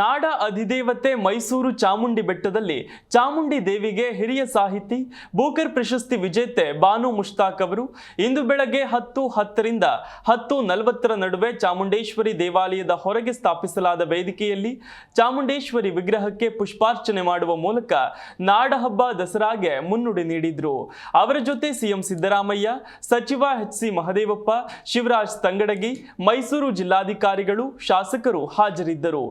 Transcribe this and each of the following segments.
ನಾಡ ಅಧಿದೇವತೆ ಮೈಸೂರು ಚಾಮುಂಡಿ ಬೆಟ್ಟದಲ್ಲಿ ಚಾಮುಂಡಿ ದೇವಿಗೆ ಹಿರಿಯ ಸಾಹಿತಿ, ಬೂಕರ್ ಪ್ರಶಸ್ತಿ ವಿಜೇತೆ ಬಾನು ಮುಷ್ತಾಕ್ ಅವರು ಇಂದು ಬೆಳಗ್ಗೆ ಹತ್ತು ಹತ್ತರಿಂದ ಹತ್ತು ನಲವತ್ತರ ನಡುವೆ ಚಾಮುಂಡೇಶ್ವರಿ ದೇವಾಲಯದ ಹೊರಗೆ ಸ್ಥಾಪಿಸಲಾದ ವೇದಿಕೆಯಲ್ಲಿ ಚಾಮುಂಡೇಶ್ವರಿ ವಿಗ್ರಹಕ್ಕೆ ಪುಷ್ಪಾರ್ಚನೆ ಮಾಡುವ ಮೂಲಕ ನಾಡಹಬ್ಬ ದಸರಾಗೆ ಮುನ್ನುಡಿ ನೀಡಿದ್ರು. ಅವರ ಜೊತೆ ಸಿಎಂ ಸಿದ್ದರಾಮಯ್ಯ, ಸಚಿವ ಎಚ್ ಸಿ ಮಹದೇವಪ್ಪ, ಶಿವರಾಜ್ ತಂಗಡಗಿ, ಮೈಸೂರು ಜಿಲ್ಲಾಧಿಕಾರಿಗಳು, ಶಾಸಕರು ಹಾಜರಿದ್ದರು.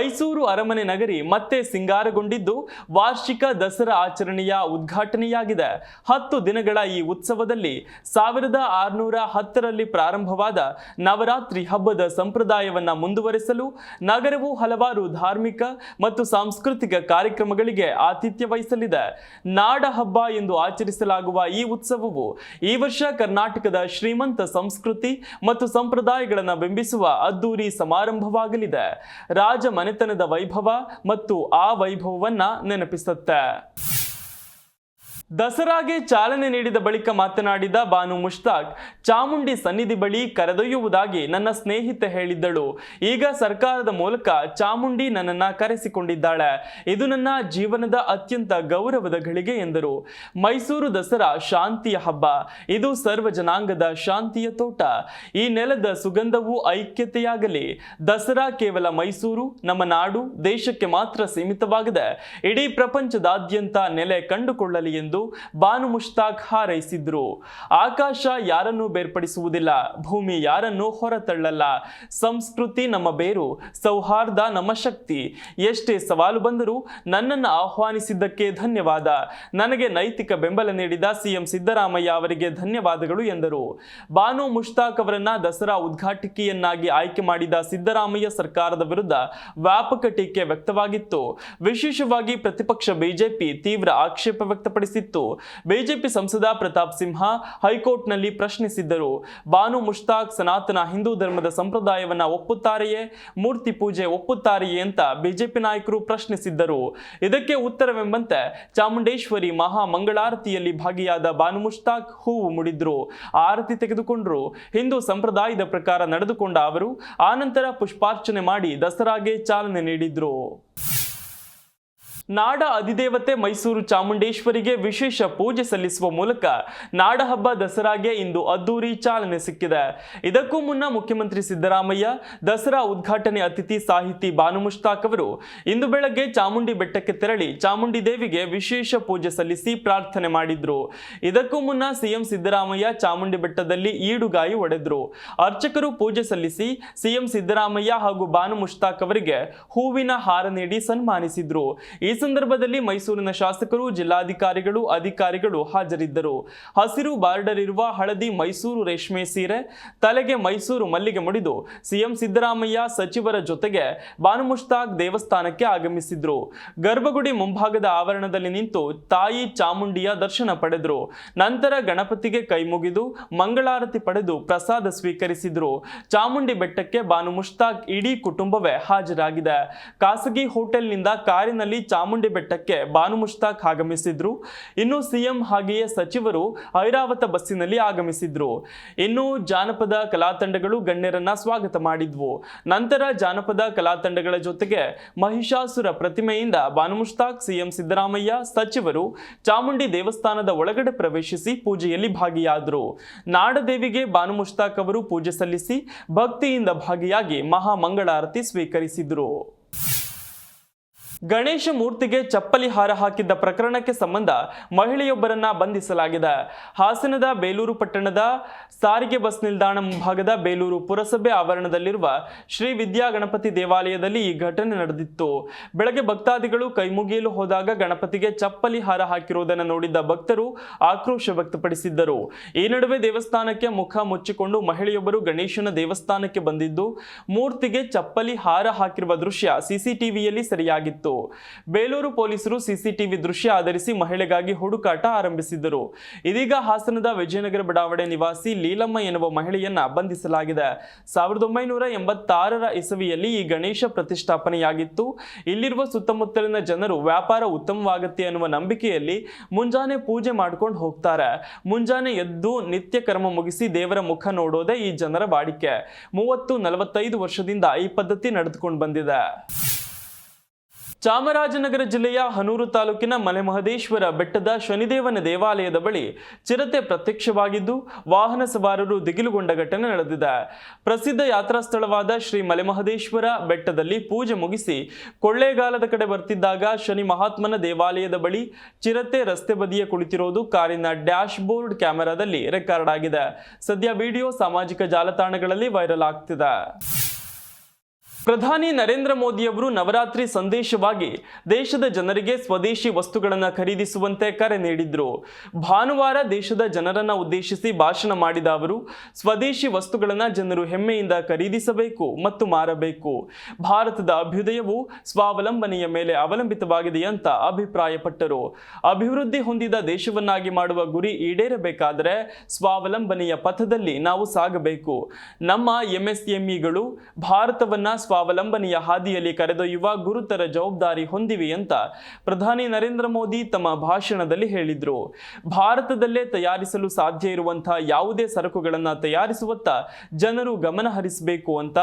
ಮೈಸೂರು ಅರಮನೆ ನಗರಿ ಮತ್ತೆ ಸಿಂಗಾರಗೊಂಡಿದ್ದು ವಾರ್ಷಿಕ ದಸರಾ ಆಚರಣೆಯ ಉದ್ಘಾಟನೆಯಾಗಿದೆ. ಹತ್ತು ದಿನಗಳ ಈ ಉತ್ಸವದಲ್ಲಿ ಸಾವಿರದ ಆರುನೂರ ಹತ್ತರಲ್ಲಿ ಪ್ರಾರಂಭವಾದ ನವರಾತ್ರಿ ಹಬ್ಬದ ಸಂಪ್ರದಾಯವನ್ನ ಮುಂದುವರೆಸಲು ನಗರವು ಹಲವಾರು ಧಾರ್ಮಿಕ ಮತ್ತು ಸಾಂಸ್ಕೃತಿಕ ಕಾರ್ಯಕ್ರಮಗಳಿಗೆ ಆತಿಥ್ಯ ವಹಿಸಲಿದೆ. ನಾಡ ಹಬ್ಬ ಎಂದು ಆಚರಿಸಲಾಗುವ ಈ ಉತ್ಸವವು ಈ ವರ್ಷ ಕರ್ನಾಟಕದ ಶ್ರೀಮಂತ ಸಂಸ್ಕೃತಿ ಮತ್ತು ಸಂಪ್ರದಾಯಗಳನ್ನು ಬಿಂಬಿಸುವ ಅದ್ದೂರಿ ಸಮಾರಂಭವಾಗಲಿದೆ. ರಾಜ ಮನೆತನದ ವೈಭವ ಮತ್ತು ಆ ವೈಭವವನ್ನ ನೆನಪಿಸುತ್ತೆ. ದಸರಾಗೆ ಚಾಲನೆ ನೀಡಿದ ಬಳಿಕ ಮಾತನಾಡಿದ ಬಾನು ಮುಷ್ತಾಕ್, ಚಾಮುಂಡಿ ಸನ್ನಿಧಿ ಬಳಿ ಕರೆದೊಯ್ಯುವುದಾಗಿ ನನ್ನ ಸ್ನೇಹಿತೆ ಹೇಳಿದ್ದಳು. ಈಗ ಸರ್ಕಾರದ ಮೂಲಕ ಚಾಮುಂಡಿ ನನ್ನನ್ನ ಕರೆಸಿಕೊಂಡಿದ್ದಾಳೆ. ಇದು ನನ್ನ ಜೀವನದ ಅತ್ಯಂತ ಗೌರವದ ಗಳಿಗೆ ಎಂದರು. ಮೈಸೂರು ದಸರಾ ಶಾಂತಿಯ ಹಬ್ಬ. ಇದು ಸರ್ವ ಜನಾಂಗದ ಶಾಂತಿಯ ತೋಟ. ಈ ನೆಲದ ಸುಗಂಧವು ಐಕ್ಯತೆಯಾಗಲಿ. ದಸರಾ ಕೇವಲ ಮೈಸೂರು, ನಮ್ಮ ನಾಡು, ದೇಶಕ್ಕೆ ಮಾತ್ರ ಸೀಮಿತವಾಗದೆ. ಇಡೀ ಪ್ರಪಂಚದಾದ್ಯಂತ ನೆಲೆ ಕಂಡುಕೊಳ್ಳಲಿ ಎಂದು ಬಾನು ಮುಷ್ತಾಕ್ ಹಾರೈಸಿದ್ರು. ಆಕಾಶ ಯಾರನ್ನೂ ಬೇರ್ಪಡಿಸುವುದಿಲ್ಲ, ಭೂಮಿ ಯಾರನ್ನು ಹೊರತಳ್ಳಲ್ಲ. ಸಂಸ್ಕೃತಿ ನಮ್ಮ ಬೇರು, ಸೌಹಾರ್ದ ನಮ್ಮ ಶಕ್ತಿ. ಎಷ್ಟೇ ಸವಾಲು ಬಂದರೂ ನನ್ನನ್ನು ಆಹ್ವಾನಿಸಿದ್ದಕ್ಕೆ ಧನ್ಯವಾದ. ನನಗೆ ನೈತಿಕ ಬೆಂಬಲ ನೀಡಿದ ಸಿಎಂ ಸಿದ್ದರಾಮಯ್ಯ ಅವರಿಗೆ ಧನ್ಯವಾದಗಳು ಎಂದರು. ಬಾನು ಮುಷ್ತಾಕ್ ಅವರನ್ನ ದಸರಾ ಉದ್ಘಾಟಕಿಯನ್ನಾಗಿ ಆಯ್ಕೆ ಮಾಡಿದ ಸಿದ್ದರಾಮಯ್ಯ ಸರ್ಕಾರದ ವಿರುದ್ಧ ವ್ಯಾಪಕ ಟೀಕೆ ವ್ಯಕ್ತವಾಗಿತ್ತು. ವಿಶೇಷವಾಗಿ ಪ್ರತಿಪಕ್ಷ ಬಿಜೆಪಿ ತೀವ್ರ ಆಕ್ಷೇಪ ವ್ಯಕ್ತಪಡಿಸಿತ್ತು. ಬಿಜೆಪಿ ಸಂಸದ ಪ್ರತಾಪ್ ಸಿಂಹ ಹೈಕೋರ್ಟ್ನಲ್ಲಿ ಪ್ರಶ್ನಿಸಿದ್ದರು. ಬಾನು ಮುಷ್ತಾಕ್ ಸನಾತನ ಹಿಂದೂ ಧರ್ಮದ ಸಂಪ್ರದಾಯವನ್ನ ಒಪ್ಪುತ್ತಾರೆಯೇ? ಮೂರ್ತಿ ಪೂಜೆ ಒಪ್ಪುತ್ತಾರೆಯೇ ಅಂತ ಬಿಜೆಪಿ ನಾಯಕರು ಪ್ರಶ್ನಿಸಿದ್ದರು. ಇದಕ್ಕೆ ಉತ್ತರವೆಂಬಂತೆ ಚಾಮುಂಡೇಶ್ವರಿ ಮಹಾ ಮಂಗಳಾರತಿಯಲ್ಲಿ ಭಾಗಿಯಾದ ಬಾನು ಮುಷ್ತಾಕ್ ಹೂವು ಮುಡಿದ್ರು. ಆರತಿ ತೆಗೆದುಕೊಂಡ್ರು. ಹಿಂದೂ ಸಂಪ್ರದಾಯದ ಪ್ರಕಾರ ನಡೆದುಕೊಂಡ ಅವರು ಆನಂತರ ಪುಷ್ಪಾರ್ಚನೆ ಮಾಡಿ ದಸರಾಗೆ ಚಾಲನೆ ನೀಡಿದ್ರು. ನಾಡ ಅಧಿದೇವತೆ ಮೈಸೂರು ಚಾಮುಂಡೇಶ್ವರಿಗೆ ವಿಶೇಷ ಪೂಜೆ ಸಲ್ಲಿಸುವ ಮೂಲಕ ನಾಡಹಬ್ಬ ದಸರಾಗೆ ಇಂದು ಅದ್ದೂರಿ ಚಾಲನೆ ಸಿಕ್ಕಿದೆ. ಇದಕ್ಕೂ ಮುನ್ನ ಮುಖ್ಯಮಂತ್ರಿ ಸಿದ್ದರಾಮಯ್ಯ, ದಸರಾ ಉದ್ಘಾಟನೆ ಅತಿಥಿ ಸಾಹಿತಿ ಬಾನು ಮುಷ್ತಾಕ್ ಅವರು ಇಂದು ಬೆಳಗ್ಗೆ ಚಾಮುಂಡಿ ಬೆಟ್ಟಕ್ಕೆ ತೆರಳಿ ಚಾಮುಂಡಿ ದೇವಿಗೆ ವಿಶೇಷ ಪೂಜೆ ಸಲ್ಲಿಸಿ ಪ್ರಾರ್ಥನೆ ಮಾಡಿದ್ರು. ಇದಕ್ಕೂ ಮುನ್ನ ಸಿಎಂ ಸಿದ್ದರಾಮಯ್ಯ ಚಾಮುಂಡಿ ಬೆಟ್ಟದಲ್ಲಿ ಈಡುಗಾಯಿ ಒಡೆದ್ರು. ಅರ್ಚಕರು ಪೂಜೆ ಸಲ್ಲಿಸಿ ಸಿಎಂ ಸಿದ್ದರಾಮಯ್ಯ ಹಾಗೂ ಬಾನು ಮುಷ್ತಾಕ್ ಅವರಿಗೆ ಹೂವಿನ ಹಾರ ನೀಡಿ ಸನ್ಮಾನಿಸಿದ್ರು. ಈ ಸಂದರ್ಭದಲ್ಲಿ ಮೈಸೂರಿನ ಶಾಸಕರು, ಜಿಲ್ಲಾಧಿಕಾರಿಗಳು, ಅಧಿಕಾರಿಗಳು ಹಾಜರಿದ್ದರು. ಹಸಿರು ಬಾರ್ಡರ್ ಇರುವ ಹಳದಿ ಮೈಸೂರು ರೇಷ್ಮೆ ಸೀರೆ ತಲೆಗೆ ಮೈಸೂರು ಮಲ್ಲಿಗೆ ಮುಡಿದು ಸಿಎಂ ಸಿದ್ದರಾಮಯ್ಯ ಸಚಿವರ ಜೊತೆಗೆ ಬಾನು ಮುಷ್ತಾಕ್ ದೇವಸ್ಥಾನಕ್ಕೆ ಆಗಮಿಸಿದ್ರು. ಗರ್ಭಗುಡಿ ಮುಂಭಾಗದ ಆವರಣದಲ್ಲಿ ನಿಂತು ತಾಯಿ ಚಾಮುಂಡಿಯ ದರ್ಶನ ಪಡೆದ್ರು. ನಂತರ ಗಣಪತಿಗೆ ಕೈ ಮುಗಿದು ಮಂಗಳಾರತಿ ಪಡೆದು ಪ್ರಸಾದ ಸ್ವೀಕರಿಸಿದ್ರು. ಚಾಮುಂಡಿ ಬೆಟ್ಟಕ್ಕೆ ಬಾನು ಮುಷ್ತಾಕ್ ಇಡೀ ಕುಟುಂಬವೇ ಹಾಜರಾಗಿದೆ. ಖಾಸಗಿ ಹೋಟೆಲ್ನಿಂದ ಕಾರಿನಲ್ಲಿ ಚಾಮುಂಡಿ ಬೆಟ್ಟಕ್ಕೆ ಬಾನು ಮುಷ್ತಾಕ್ ಆಗಮಿಸಿದ್ರು. ಇನ್ನು ಸಿಎಂ ಹಾಗೆಯೇ ಸಚಿವರು ಐರಾವತ ಬಸ್ಸಿನಲ್ಲಿ ಆಗಮಿಸಿದ್ರು. ಇನ್ನು ಜಾನಪದ ಕಲಾತಂಡಗಳು ಗಣ್ಯರನ್ನ ಸ್ವಾಗತ ಮಾಡಿದ್ವು. ನಂತರ ಜಾನಪದ ಕಲಾತಂಡಗಳ ಜೊತೆಗೆ ಮಹಿಷಾಸುರ ಪ್ರತಿಮೆಯಿಂದ ಬಾನು ಮುಷ್ತಾಕ್, ಸಿಎಂ ಸಿದ್ದರಾಮಯ್ಯ ಸಚಿವರು ಚಾಮುಂಡಿ ದೇವಸ್ಥಾನದ ಒಳಗಡೆ ಪ್ರವೇಶಿಸಿ ಪೂಜೆಯಲ್ಲಿ ಭಾಗಿಯಾದರು. ನಾಡದೇವಿಗೆ ಬಾನು ಮುಷ್ತಾಕ್ ಅವರು ಪೂಜೆ ಸಲ್ಲಿಸಿ ಭಕ್ತಿಯಿಂದ ಭಾಗಿಯಾಗಿ ಮಹಾ ಮಂಗಳಾರತಿ ಸ್ವೀಕರಿಸಿದ್ರು. ಗಣೇಶ ಮೂರ್ತಿಗೆ ಚಪ್ಪಲಿ ಹಾರ ಹಾಕಿದ್ದ ಪ್ರಕರಣಕ್ಕೆ ಸಂಬಂಧ ಮಹಿಳೆಯೊಬ್ಬರನ್ನ ಬಂಧಿಸಲಾಗಿದೆ. ಹಾಸನದ ಬೇಲೂರು ಪಟ್ಟಣದ ಸಾರಿಗೆ ಬಸ್ ನಿಲ್ದಾಣ ಮುಂಭಾಗದ ಬೇಲೂರು ಪುರಸಭೆ ಆವರಣದಲ್ಲಿರುವ ಶ್ರೀ ವಿದ್ಯಾ ಗಣಪತಿ ದೇವಾಲಯದಲ್ಲಿ ಈ ಘಟನೆ ನಡೆದಿತ್ತು. ಬೆಳಗ್ಗೆ ಭಕ್ತಾದಿಗಳು ಕೈಮುಗಿಯಲು ಹೋದಾಗ ಗಣಪತಿಗೆ ಚಪ್ಪಲಿ ಹಾರ ಹಾಕಿರುವುದನ್ನು ನೋಡಿದ್ದ ಭಕ್ತರು ಆಕ್ರೋಶ ವ್ಯಕ್ತಪಡಿಸಿದ್ದರು. ಈ ನಡುವೆ ದೇವಸ್ಥಾನಕ್ಕೆ ಮುಖ ಮುಚ್ಚಿಕೊಂಡು ಮಹಿಳೆಯೊಬ್ಬರು ಗಣೇಶನ ದೇವಸ್ಥಾನಕ್ಕೆ ಬಂದಿದ್ದು, ಮೂರ್ತಿಗೆ ಚಪ್ಪಲಿ ಹಾರ ಹಾಕಿರುವ ದೃಶ್ಯ ಸಿಸಿಟಿವಿಯಲ್ಲಿ ಸೆರೆಯಾಗಿತ್ತು. ನಡೆದಿತ್ತು ಬೇಲೂರು ಪೊಲೀಸರು ಸಿಸಿಟಿವಿ ದೃಶ್ಯ ಆಧರಿಸಿ ಮಹಿಳೆಗಾಗಿ ಹುಡುಕಾಟ ಆರಂಭಿಸಿದ್ದರು. ಇದೀಗ ಹಾಸನದ ವಿಜಯನಗರ ಬಡಾವಣೆ ನಿವಾಸಿ ಲೀಲಮ್ಮ ಎನ್ನುವ ಮಹಿಳೆಯನ್ನ ಬಂಧಿಸಲಾಗಿದೆ. ಸಾವಿರದ ಒಂಬೈನೂರ ಎಂಬತ್ತಾರರ ಇಸವಿಯಲ್ಲಿ ಈ ಗಣೇಶ ಪ್ರತಿಷ್ಠಾಪನೆಯಾಗಿತ್ತು. ಇಲ್ಲಿರುವ ಸುತ್ತಮುತ್ತಲಿನ ಜನರು ವ್ಯಾಪಾರ ಉತ್ತಮವಾಗುತ್ತೆ ಅನ್ನುವ ನಂಬಿಕೆಯಲ್ಲಿ ಮುಂಜಾನೆ ಪೂಜೆ ಮಾಡ್ಕೊಂಡು ಹೋಗ್ತಾರೆ. ಮುಂಜಾನೆ ಎದ್ದು ನಿತ್ಯ ಕರ್ಮ ಮುಗಿಸಿ ದೇವರ ಮುಖ ನೋಡೋದೇ ಈ ಜನರ ವಾಡಿಕೆ. ಮೂವತ್ತು ನಲವತ್ತೈದು ವರ್ಷದಿಂದ ಈ ಪದ್ಧತಿ ನಡೆದುಕೊಂಡು ಬಂದಿದೆ. ಚಾಮರಾಜನಗರ ಜಿಲ್ಲೆಯ ಹನೂರು ತಾಲೂಕಿನ ಮಲೆಮಹದೇಶ್ವರ ಬೆಟ್ಟದ ಶನಿದೇವನ ದೇವಾಲಯದ ಬಳಿ ಚಿರತೆ ಪ್ರತ್ಯಕ್ಷವಾಗಿದ್ದು ವಾಹನ ಸವಾರರು ದಿಗಿಲುಗೊಂಡ ಘಟನೆ ನಡೆದಿದೆ. ಪ್ರಸಿದ್ಧ ಯಾತ್ರಾ ಸ್ಥಳವಾದ ಶ್ರೀ ಮಲೆಮಹದೇಶ್ವರ ಬೆಟ್ಟದಲ್ಲಿ ಪೂಜೆ ಮುಗಿಸಿ ಕೊಳ್ಳೇಗಾಲದ ಕಡೆ ಬರ್ತಿದ್ದಾಗ ಶನಿ ಮಹಾತ್ಮನ ದೇವಾಲಯದ ಬಳಿ ಚಿರತೆ ರಸ್ತೆ ಬದಿಯ ಕುಳಿತಿರೋದು ಕಾರಿನ ಡ್ಯಾಶ್ ಬೋರ್ಡ್ ಕ್ಯಾಮೆರಾದಲ್ಲಿ ರೆಕಾರ್ಡ್ ಆಗಿದೆ. ಸದ್ಯ ವಿಡಿಯೋ ಸಾಮಾಜಿಕ ಜಾಲತಾಣಗಳಲ್ಲಿ ವೈರಲ್ ಆಗ್ತಿದೆ. ಪ್ರಧಾನಿ ನರೇಂದ್ರ ಮೋದಿಯವರು ನವರಾತ್ರಿ ಸಂದೇಶವಾಗಿ ದೇಶದ ಜನರಿಗೆ ಸ್ವದೇಶಿ ವಸ್ತುಗಳನ್ನು ಖರೀದಿಸುವಂತೆ ಕರೆ ನೀಡಿದ್ರು. ಭಾನುವಾರ ದೇಶದ ಜನರನ್ನು ಉದ್ದೇಶಿಸಿ ಭಾಷಣ ಮಾಡಿದ ಅವರು, ಸ್ವದೇಶಿ ವಸ್ತುಗಳನ್ನು ಜನರು ಹೆಮ್ಮೆಯಿಂದ ಖರೀದಿಸಬೇಕು ಮತ್ತು ಮಾರಬೇಕು. ಭಾರತದ ಅಭ್ಯುದಯವು ಸ್ವಾವಲಂಬನೆಯ ಮೇಲೆ ಅವಲಂಬಿತವಾಗಿದೆ ಅಂತ ಅಭಿಪ್ರಾಯಪಟ್ಟರು. ಅಭಿವೃದ್ಧಿ ಹೊಂದಿದ ದೇಶವನ್ನಾಗಿ ಮಾಡುವ ಗುರಿ ಈಡೇರಬೇಕಾದರೆ ಸ್ವಾವಲಂಬನೆಯ ಪಥದಲ್ಲಿ ನಾವು ಸಾಗಬೇಕು. ನಮ್ಮ ಎಂಎಸ್ಎಂಇಗಳು ಭಾರತವನ್ನ ಸ್ವಾವಲಂಬನೆಯ ಹಾದಿಯಲ್ಲಿ ಕರೆದೊಯ್ಯುವ ಗುರುತರ ಜವಾಬ್ದಾರಿ ಹೊಂದಿವೆ ಅಂತ ಪ್ರಧಾನಿ ನರೇಂದ್ರ ಮೋದಿ ತಮ್ಮ ಭಾಷಣದಲ್ಲಿ ಹೇಳಿದ್ರು. ಭಾರತದಲ್ಲೇ ತಯಾರಿಸಲು ಸಾಧ್ಯ ಇರುವಂತಹ ಯಾವುದೇ ಸರಕುಗಳನ್ನು ತಯಾರಿಸುವತ್ತ ಜನರು ಗಮನ ಹರಿಸಬೇಕು ಅಂತ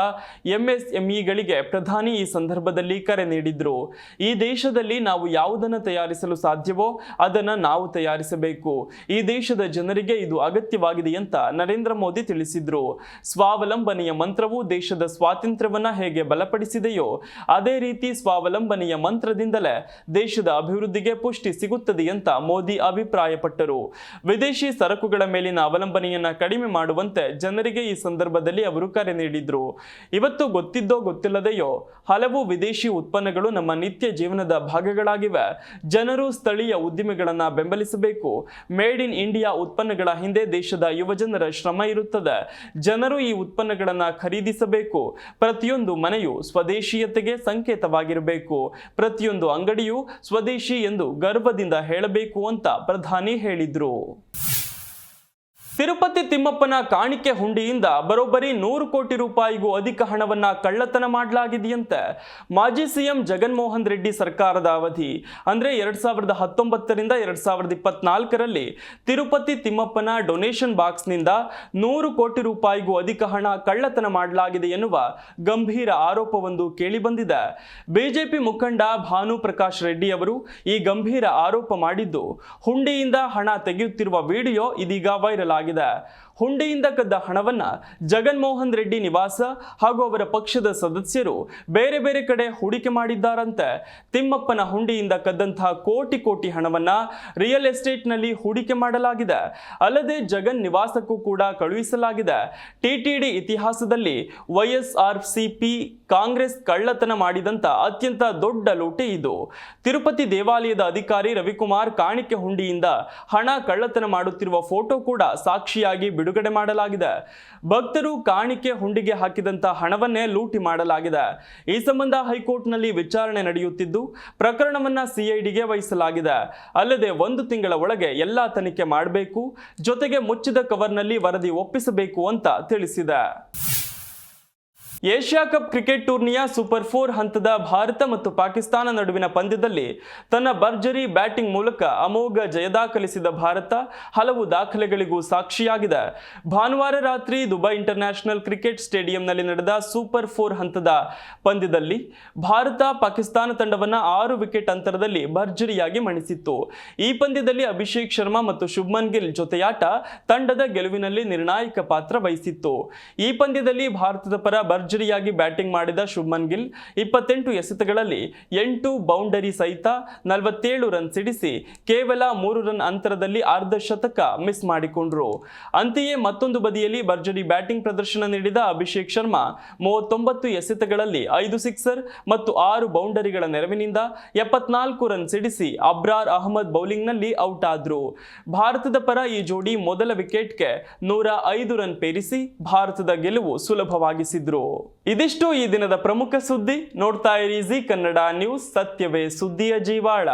ಎಂಎಸ್ಎಂಇಗಳಿಗೆ ಪ್ರಧಾನಿ ಈ ಸಂದರ್ಭದಲ್ಲಿ ಕರೆ ನೀಡಿದ್ರು. ಈ ದೇಶದಲ್ಲಿ ನಾವು ಯಾವುದನ್ನು ತಯಾರಿಸಲು ಸಾಧ್ಯವೋ ಅದನ್ನು ನಾವು ತಯಾರಿಸಬೇಕು. ಈ ದೇಶದ ಜನರಿಗೆ ಇದು ಅಗತ್ಯವಾಗಿದೆ ಅಂತ ನರೇಂದ್ರ ಮೋದಿ ತಿಳಿಸಿದ್ರು. ಸ್ವಾವಲಂಬನೆಯ ಮಂತ್ರವು ದೇಶದ ಸ್ವಾತಂತ್ರ್ಯವನ್ನ ಹೇಗೆ ಬಲಪಡಿಸಿದೆಯೋ, ಅದೇ ರೀತಿ ಸ್ವಾವಲಂಬನೆಯ ಮಂತ್ರದಿಂದಲೇ ದೇಶದ ಅಭಿವೃದ್ಧಿಗೆ ಪುಷ್ಟಿ ಸಿಗುತ್ತದೆ ಅಂತ ಮೋದಿ ಅಭಿಪ್ರಾಯಪಟ್ಟರು. ವಿದೇಶಿ ಸರಕುಗಳ ಮೇಲಿನ ಅವಲಂಬನೆಯನ್ನ ಕಡಿಮೆ ಮಾಡುವಂತೆ ಜನರಿಗೆ ಈ ಸಂದರ್ಭದಲ್ಲಿ ಅವರು ಕರೆ ನೀಡಿದ್ರು. ಇವತ್ತು ಗೊತ್ತಿದ್ದೋ ಗೊತ್ತಿಲ್ಲದೆಯೋ, ಹಲವು ವಿದೇಶಿ ಉತ್ಪನ್ನಗಳು ನಮ್ಮ ನಿತ್ಯ ಜೀವನದ ಭಾಗಗಳಾಗಿವೆ. ಜನರು ಸ್ಥಳೀಯ ಉದ್ದಿಮೆಗಳನ್ನು ಬೆಂಬಲಿಸಬೇಕು. ಮೇಡ್ ಇನ್ ಇಂಡಿಯಾ ಉತ್ಪನ್ನಗಳ ಹಿಂದೆ ದೇಶದ ಯುವಜನರ ಶ್ರಮ ಇರುತ್ತದೆ. ಜನರು ಈ ಉತ್ಪನ್ನಗಳನ್ನು ಖರೀದಿಸಬೇಕು. ಪ್ರತಿಯೊಂದು ಮನೆಯು ಸ್ವದೇಶೀಯತೆಗೆ ಸಂಕೇತವಾಗಿರಬೇಕು. ಪ್ರತಿಯೊಂದು ಅಂಗಡಿಯು ಸ್ವದೇಶಿ ಎಂದು ಗರ್ವದಿಂದ ಹೇಳಬೇಕು ಅಂತ ಪ್ರಧಾನಿ ಹೇಳಿದ್ರು. ತಿರುಪತಿ ತಿಮ್ಮಪ್ಪನ ಕಾಣಿಕೆ ಹುಂಡಿಯಿಂದ ಬರೋಬ್ಬರಿ ನೂರು ಕೋಟಿ ರೂಪಾಯಿಗೂ ಅಧಿಕ ಹಣವನ್ನ ಕಳ್ಳತನ ಮಾಡಲಾಗಿದೆಯಂತೆ. ಮಾಜಿ ಸಿಎಂ ಜಗನ್ಮೋಹನ್ ರೆಡ್ಡಿ ಸರ್ಕಾರದ ಅವಧಿ ಅಂದ್ರೆ ಎರಡ್ ಸಾವಿರದ ಹತ್ತೊಂಬತ್ತರಿಂದ ಎರಡ್ ಸಾವಿರದ ಇಪ್ಪತ್ನಾಲ್ಕರಲ್ಲಿ ತಿರುಪತಿ ತಿಮ್ಮಪ್ಪನ ಡೊನೇಷನ್ ಬಾಕ್ಸ್ನಿಂದ ನೂರು ಕೋಟಿ ರೂಪಾಯಿಗೂ ಅಧಿಕ ಹಣ ಕಳ್ಳತನ ಮಾಡಲಾಗಿದೆ ಎನ್ನುವ ಗಂಭೀರ ಆರೋಪವೊಂದು ಕೇಳಿಬಂದಿದೆ. ಬಿಜೆಪಿ ಮುಖಂಡ ಭಾನು ಪ್ರಕಾಶ್ ರೆಡ್ಡಿ ಅವರು ಈ ಗಂಭೀರ ಆರೋಪ ಮಾಡಿದ್ದು, ಹುಂಡಿಯಿಂದ ಹಣ ತೆಗೆಯುತ್ತಿರುವ ವಿಡಿಯೋ ಇದೀಗ ವೈರಲ್ ಆಗಿದೆ. Magda. ಹುಂಡಿಯಿಂದ ಕದ್ದ ಹಣವನ್ನ ಜಗನ್ಮೋಹನ್ ರೆಡ್ಡಿ ನಿವಾಸ ಹಾಗೂ ಅವರ ಪಕ್ಷದ ಸದಸ್ಯರು ಬೇರೆ ಬೇರೆ ಕಡೆ ಹೂಡಿಕೆ ಮಾಡಿದ್ದಾರಂತೆ. ತಿಮ್ಮಪ್ಪನ ಹುಂಡಿಯಿಂದ ಕದ್ದಂತಹ ಕೋಟಿ ಕೋಟಿ ಹಣವನ್ನ ರಿಯಲ್ ಎಸ್ಟೇಟ್ನಲ್ಲಿ ಹೂಡಿಕೆ ಮಾಡಲಾಗಿದೆ. ಅಲ್ಲದೆ ಜಗನ್ ನಿವಾಸಕ್ಕೂ ಕೂಡ ಕಳುಹಿಸಲಾಗಿದೆ. ಟಿಟಿಡಿ ಇತಿಹಾಸದಲ್ಲಿ ವೈಎಸ್ಆರ್ ಸಿಪಿ ಕಾಂಗ್ರೆಸ್ ಕಳ್ಳತನ ಮಾಡಿದಂತ ಅತ್ಯಂತ ದೊಡ್ಡ ಲೂಟಿ ಇದು. ತಿರುಪತಿ ದೇವಾಲಯದ ಅಧಿಕಾರಿ ರವಿಕುಮಾರ್ ಕಾಣಿಕೆ ಹುಂಡಿಯಿಂದ ಹಣ ಕಳ್ಳತನ ಮಾಡುತ್ತಿರುವ ಫೋಟೋ ಕೂಡ ಸಾಕ್ಷಿಯಾಗಿ ಬಿಡುಗಡೆ ಮಾಡಲಾಗಿದೆ. ಭಕ್ತರು ಕಾಣಿಕೆ ಹುಂಡಿಗೆ ಹಾಕಿದಂತ ಹಣವನ್ನೇ ಲೂಟಿ ಮಾಡಲಾಗಿದೆ. ಈ ಸಂಬಂಧ ಹೈಕೋರ್ಟ್ನಲ್ಲಿ ವಿಚಾರಣೆ ನಡೆಯುತ್ತಿದ್ದು, ಪ್ರಕರಣವನ್ನ ಸಿಐಡಿಗೆ ವಹಿಸಲಾಗಿದೆ. ಅಲ್ಲದೆ ಒಂದು ತಿಂಗಳ ಒಳಗೆ ಎಲ್ಲಾ ತನಿಖೆ ಮಾಡಬೇಕು, ಜೊತೆಗೆ ಮುಚ್ಚಿದ ಕವರ್ನಲ್ಲಿ ವರದಿ ಒಪ್ಪಿಸಬೇಕು ಅಂತ ತಿಳಿಸಿದೆ. ಏಷ್ಯಾ ಕಪ್ ಕ್ರಿಕೆಟ್ ಟೂರ್ನಿಯ ಸೂಪರ್ ಫೋರ್ ಹಂತದ ಭಾರತ ಮತ್ತು ಪಾಕಿಸ್ತಾನ ನಡುವಿನ ಪಂದ್ಯದಲ್ಲಿ ತನ್ನ ಭರ್ಜರಿ ಬ್ಯಾಟಿಂಗ್ ಮೂಲಕ ಅಮೋಘ ಜಯ ದಾಖಲಿಸಿದ ಭಾರತ ಹಲವು ದಾಖಲೆಗಳಿಗೂ ಸಾಕ್ಷಿಯಾಗಿದೆ. ಭಾನುವಾರ ರಾತ್ರಿ ದುಬೈ ಇಂಟರ್ನ್ಯಾಷನಲ್ ಕ್ರಿಕೆಟ್ ಸ್ಟೇಡಿಯಂನಲ್ಲಿ ನಡೆದ ಸೂಪರ್ ಫೋರ್ ಹಂತದ ಪಂದ್ಯದಲ್ಲಿ ಭಾರತ ಪಾಕಿಸ್ತಾನ ತಂಡವನ್ನು ಆರು ವಿಕೆಟ್ ಅಂತರದಲ್ಲಿ ಭರ್ಜರಿಯಾಗಿ ಮಣಿಸಿತ್ತು. ಈ ಪಂದ್ಯದಲ್ಲಿ ಅಭಿಷೇಕ್ ಶರ್ಮಾ ಮತ್ತು ಶುಭ್ಮನ್ ಗಿಲ್ ಜೊತೆಯಾಟ ತಂಡದ ಗೆಲುವಿನಲ್ಲಿ ನಿರ್ಣಾಯಕ ಪಾತ್ರ ವಹಿಸಿತ್ತು. ಈ ಪಂದ್ಯದಲ್ಲಿ ಭಾರತದ ಪರ ಭರ್ಜರಿಯಾಗಿ ಬ್ಯಾಟಿಂಗ್ ಮಾಡಿದ ಶುಭ್ಮನ್ ಗಿಲ್ ಇಪ್ಪತ್ತೆಂಟು ಎಸೆತಗಳಲ್ಲಿ ಎಂಟು ಬೌಂಡರಿ ಸಹಿತ ನಲವತ್ತೇಳು ರನ್ ಸಿಡಿಸಿ ಕೇವಲ ಮೂರು ರನ್ ಅಂತರದಲ್ಲಿ ಅರ್ಧ ಶತಕ ಮಿಸ್ ಮಾಡಿಕೊಂಡ್ರು. ಅಂತೆಯೇ ಮತ್ತೊಂದು ಬದಿಯಲ್ಲಿ ಭರ್ಜರಿ ಬ್ಯಾಟಿಂಗ್ ಪ್ರದರ್ಶನ ನೀಡಿದ ಅಭಿಷೇಕ್ ಶರ್ಮಾ ಮೂವತ್ತೊಂಬತ್ತು ಎಸೆತಗಳಲ್ಲಿ ಐದು ಸಿಕ್ಸರ್ ಮತ್ತು ಆರು ಬೌಂಡರಿಗಳ ನೆರವಿನಿಂದ ಎಪ್ಪತ್ನಾಲ್ಕು ರನ್ ಸಿಡಿಸಿ ಅಬ್ರಾರ್ ಅಹಮದ್ ಬೌಲಿಂಗ್ನಲ್ಲಿ ಔಟ್ ಆದ್ರು. ಭಾರತದ ಪರ ಈ ಜೋಡಿ ಮೊದಲ ವಿಕೆಟ್ಗೆ ನೂರ ಐದು ರನ್ ಪೇರಿಸಿ ಭಾರತದ ಗೆಲುವು ಸುಲಭವಾಗಿಸಿದ್ರು. ಇದಿಷ್ಟು ಈ ದಿನದ ಪ್ರಮುಖ ಸುದ್ದಿ ನೋಡ್ತಾ ಇರಿ ಜಿ ಕನ್ನಡ ನ್ಯೂಸ್ ಸತ್ಯವೇ ಸುದ್ದಿಯ ಜೀವಾಳ.